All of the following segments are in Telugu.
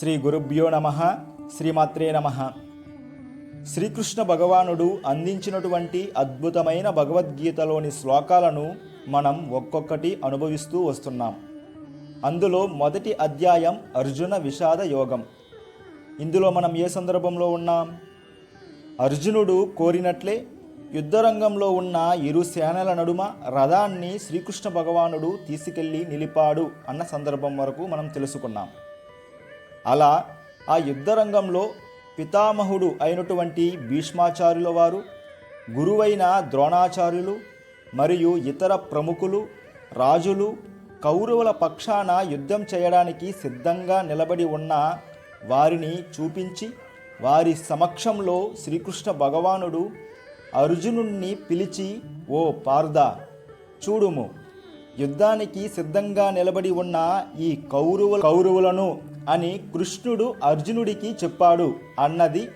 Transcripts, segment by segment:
శ్రీ గురుభ్యో నమ శ్రీమాత్రే నమ. శ్రీకృష్ణ భగవానుడు అందించినటువంటి అద్భుతమైన భగవద్గీతలోని శ్లోకాలను మనం ఒక్కొక్కటి అనుభవిస్తూ వస్తున్నాం. అందులో మొదటి అధ్యాయం అర్జున విషాద యోగం. ఇందులో మనం ఏ సందర్భంలో ఉన్నాం? అర్జునుడు కోరినట్లే యుద్ధరంగంలో ఉన్న ఇరు సేనల నడుమ రథాన్ని శ్రీకృష్ణ భగవానుడు తీసుకెళ్ళి నిలిపాడు అన్న సందర్భం వరకు మనం తెలుసుకున్నాం. అలా ఆ యుద్ధరంగంలో పితామహుడు అయినటువంటి భీష్మాచార్యుల వారు గురువైన ద్రోణాచార్యులు మరియు ఇతర ప్రముఖులు రాజులు కౌరవుల పక్షాన యుద్ధం చేయడానికి సిద్ధంగా నిలబడి ఉన్న వారిని చూపించి వారి సమక్షంలో శ్రీకృష్ణ భగవానుడు అర్జునుణ్ణి పిలిచి ఓ పార్ద చూడుము యుద్ధానికి సిద్ధంగా నిలబడి ఉన్న ఈ కౌరవ కౌరవులను అని కృష్ణుడు అర్జునుడికి చెప్పాడు అన్నది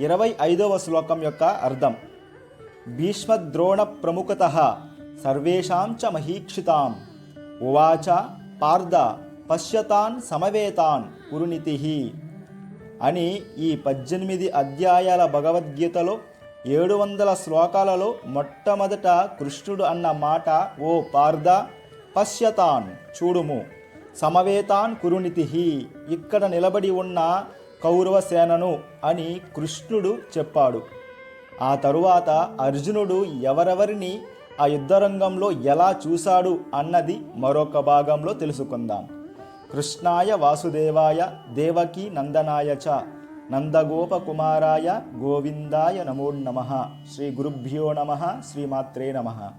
ఇరవై ఐదవ శ్లోకం యొక్క అర్థం. భీష్మద్రోణ ప్రముఖత సర్వేషాం చ మహీక్షితాం. ఉవాచ పార్ద పశ్యతాన్ సమవేతాన్ కురునితి అని ఈ పద్దెనిమిది అధ్యాయాల భగవద్గీతలో ఏడు వందల శ్లోకాలలో మొట్టమొదట కృష్ణుడు అన్న మాట ఓ పార్ద పశ్యతాన్ చూడుము. సమవేతాన్ కురునితిహి. ఇక్కడ నిలబడి ఉన్న కౌరవ సేనను అని కృష్ణుడు చెప్పాడు. ఆ తరువాత అర్జునుడు ఎవరెవరిని ఆ యుద్ధరంగంలో ఎలా చూశాడు అన్నది మరొక భాగంలో తెలుసుకుందాం. కృష్ణాయ వాసుదేవాయ దేవకీ నందనాయ చ నందగోపకుమారాయ గోవిందాయ నమో నమ. శ్రీ గురుభ్యో నమ. శ్రీమాత్రే నమ.